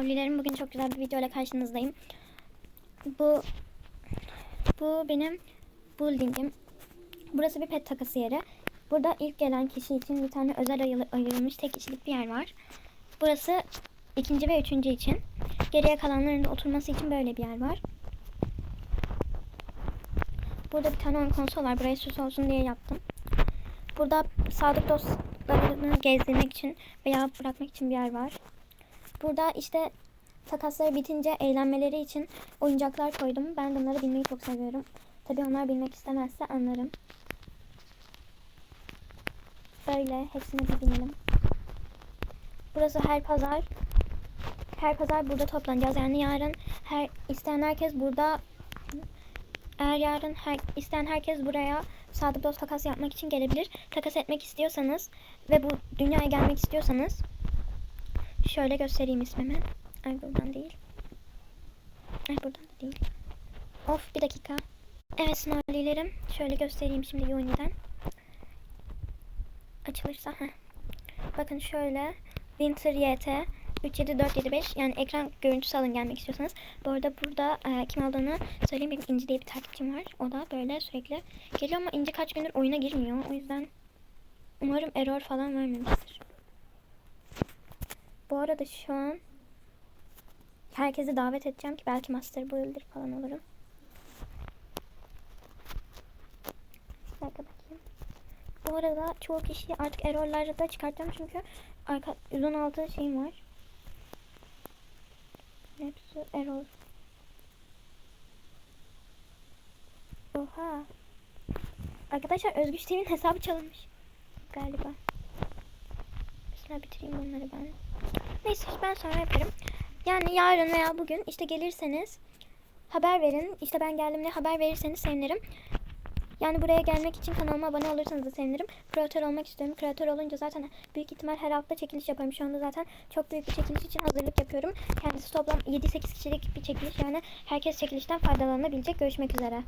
Avlilerim bugün çok güzel bir video ile karşınızdayım. Bu bu benim building'im. Burası bir pet takası yeri. Burada ilk gelen kişi için bir tane özel ayrılmış tek kişilik bir yer var. Burası ikinci ve üçüncü için. Geriye kalanların da oturması için böyle bir yer var. Burada bir tane oyun konsolu var. Buraya süs olsun diye yaptım. Burada sadık dostlarını gezdirmek için veya bırakmak için bir yer var. Burada işte takasları bitince eğlenmeleri için oyuncaklar koydum. Ben bunları bilmeyi çok seviyorum. Tabii onlar bilmek istemezse anlarım. Böyle hepsine bir binelim. Burası her pazar. Her pazar burada toplanacağız. Yani yarın her isteyen herkes burada eğer yarın her, isteyen herkes buraya sadık dost takas yapmak için gelebilir. Takas etmek istiyorsanız ve bu dünyaya gelmek istiyorsanız Şöyle göstereyim ismimi. Ay buradan değil. Ay buradan da değil. Of bir dakika. Evet sınavlilerim. Şöyle göstereyim şimdi Uni'den. Açılırsa. Heh. Bakın şöyle. Winter YT 37475 yani ekran görüntüsü alın gelmek istiyorsanız. Bu arada burada e, kim olduğunu söyleyeyim. Benim İnci diye bir takipçim var. O da böyle sürekli geliyor ama İnci kaç gündür oyuna girmiyor. O yüzden umarım error falan vermemiştir. Bu arada şu an herkesi davet edeceğim ki belki Master Builder falan olurum. Bakayım. Bu arada çoğu kişi artık errorları da çıkartacağım çünkü arka 116 şeyim var. Hepsi error. Oha. Arkadaşlar Özgüç TV'nin hesabı çalınmış. Galiba. Mesela bitireyim bunları ben. Neyse ben sonra yaparım. Yani yarın veya bugün işte gelirseniz haber verin. İşte ben geldim diye haber verirseniz sevinirim. Yani buraya gelmek için kanalıma abone olursanız da sevinirim. Kreatör olmak istiyorum. Kreatör olunca zaten büyük ihtimal her hafta çekiliş yaparım. Şu anda zaten çok büyük bir çekiliş için hazırlık yapıyorum. Kendisi toplam 7-8 kişilik bir çekiliş. Yani herkes çekilişten faydalanabilecek. Görüşmek üzere.